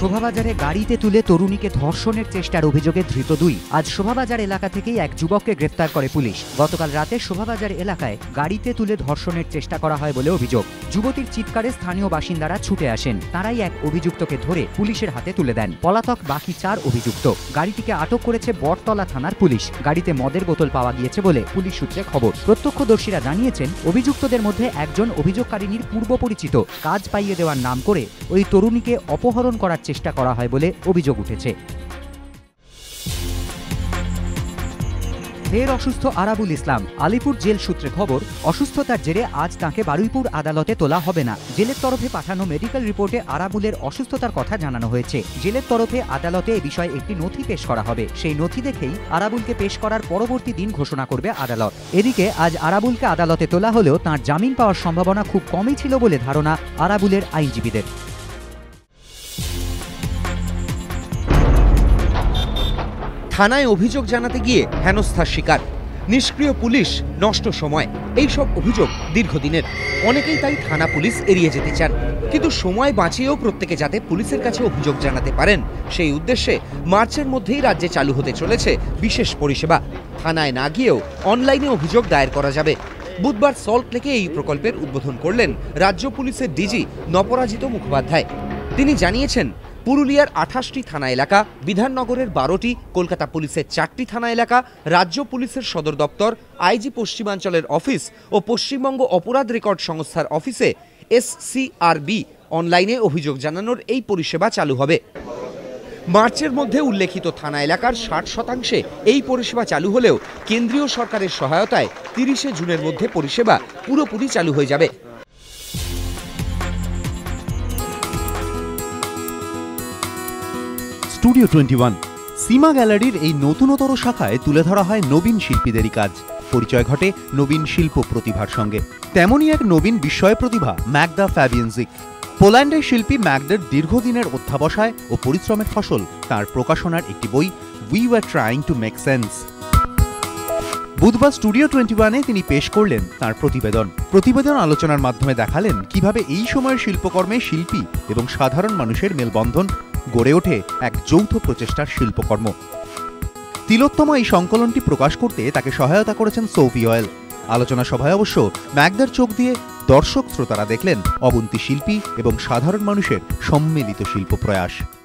শোভাবাজারে গাড়িতে তুলে তরুণীকে ধর্ষণের চেষ্টার অভিযোগে ধৃত দুই। আজ শোভাবাজার এলাকা থেকেই এক যুবককে গ্রেপ্তার করে পুলিশ। গতকাল রাতে শোভাবাজার এলাকায় গাড়িতে তুলে ধর্ষণের চেষ্টা করা হয় বলে অভিযোগ। যুবতীর চিৎকারে স্থানীয় বাসিন্দারা ছুটে আসেন। তারাই এক অভিযুক্তকে ধরে পুলিশের হাতে তুলে দেন। পলাতক বাকি চার অভিযুক্ত। গাড়িটিকে আটক করেছে বটতলা থানার পুলিশ। গাড়িতে মদের বোতল পাওয়া গিয়েছে বলে পুলিশ সূত্রে খবর। প্রত্যক্ষদর্শীরা জানিয়েছেন, অভিযুক্তদের মধ্যে একজন অভিযোগকারিনীর পূর্ব পরিচিত কাজ পাইয়ে দেওয়ার নাম করে ওই তরুণীকে অপহরণ করার চেষ্টা করা হয় বলে অভিযোগ উঠেছে। ফের অসুস্থ আরাবুল ইসলাম, আলিপুর জেল সূত্রে খবর, অসুস্থতার জেরে আজ তাকে বারুইপুর আদালতে তোলা হবে না। জেলের তরফে পাঠানো মেডিকেল রিপোর্টে আরাবুলের অসুস্থতার কথা জানানো হয়েছে। জেলের তরফে আদালতে এ বিষয়ে একটি নথি পেশ করা হবে। সেই নথি দেখেই আরাবুলকে পেশ করার পরবর্তী দিন ঘোষণা করবে আদালত। এদিকে আজ আরাবুলকে আদালতে তোলা হলেও তার জামিন পাওয়ার সম্ভাবনা খুব কমই ছিল বলে ধারণা আরাবুলের আইনজীবীদের। থানায় অভিযোগ জানাতে গিয়ে হেনস্থার শিকার। নিষ্ক্রিয় পুলিশ নষ্ট সময়। এই সব অভিযোগ দীর্ঘদিনের। অনেকেই তাই থানা পুলিশ এড়িয়ে যেতে চান। কিন্তু সময় বাঁচিয়েও প্রত্যেকে যাতে পুলিশের কাছে অভিযোগ জানাতে পারেন, সেই উদ্দেশ্যে মার্চের মধ্যেই রাজ্যে চালু হতে চলেছে বিশেষ পরিষেবা। থানায় না গিয়েও অনলাইনে অভিযোগ দায়ের করা যাবে। বুধবার সল্ট লেকে এই প্রকল্পের উদ্বোধন করলেন রাজ্য পুলিশের ডিজি নপরাজিত মুখোপাধ্যায়। তিনি জানিয়েছেন পুরুলিয়ার আঠাশটি থানা এলাকা, বিধাননগরের বারোটি, কলকাতা পুলিশের চারটি থানা এলাকা, রাজ্য পুলিশের সদর দপ্তর, আইজি পশ্চিমাঞ্চলের অফিস ও পশ্চিমবঙ্গ অপরাধ রেকর্ড সংস্থার অফিসে এসসিআরবি অনলাইনে অভিযোগ জানানোর এই পরিষেবা চালু হবে। মার্চের মধ্যে উল্লেখিত থানা এলাকার ষাট শতাংশে এই পরিষেবা চালু হলেও কেন্দ্রীয় সরকারের সহায়তায় তিরিশে জুনের মধ্যে পরিষেবা পুরোপুরি চালু হয়ে যাবে। স্টুডিও টোয়েন্টি ওয়ান সীমা গ্যালারির এই নতুনতর শাখায় তুলে ধরা হয় নবীন শিল্পীদেরই কাজ। পরিচয় ঘটে নবীন শিল্প প্রতিভার সঙ্গে। তেমনই এক নবীন বিস্ময় প্রতিভা ম্যাকদা ফ্যাবিয়েন্সিক পোল্যান্ডের শিল্পী ম্যাকডার দীর্ঘদিনের অধ্যাবসায় ও পরিশ্রমের ফসল তার প্রকাশনার একটি বই we were trying to make sense বুধবার স্টুডিও টোয়েন্টি ওয়ানে তিনি পেশ করলেন তার প্রতিবেদন। প্রতিবেদন আলোচনার মাধ্যমে দেখালেন কীভাবে এই সময়ের শিল্পকর্মে শিল্পী এবং সাধারণ মানুষের মেলবন্ধন গড়ে ওঠে এক যৌথ প্রচেষ্টার শিল্পকর্ম। তিলোত্তমা এই সংকলনটি প্রকাশ করতে তাকে সহায়তা করেছেন সৌফি অয়েল। আলোচনা সভায় অবশ্য ম্যাগদার চোখ দিয়ে দর্শক শ্রোতারা দেখলেন অবন্তী শিল্পী এবং সাধারণ মানুষের সম্মিলিত শিল্প প্রয়াস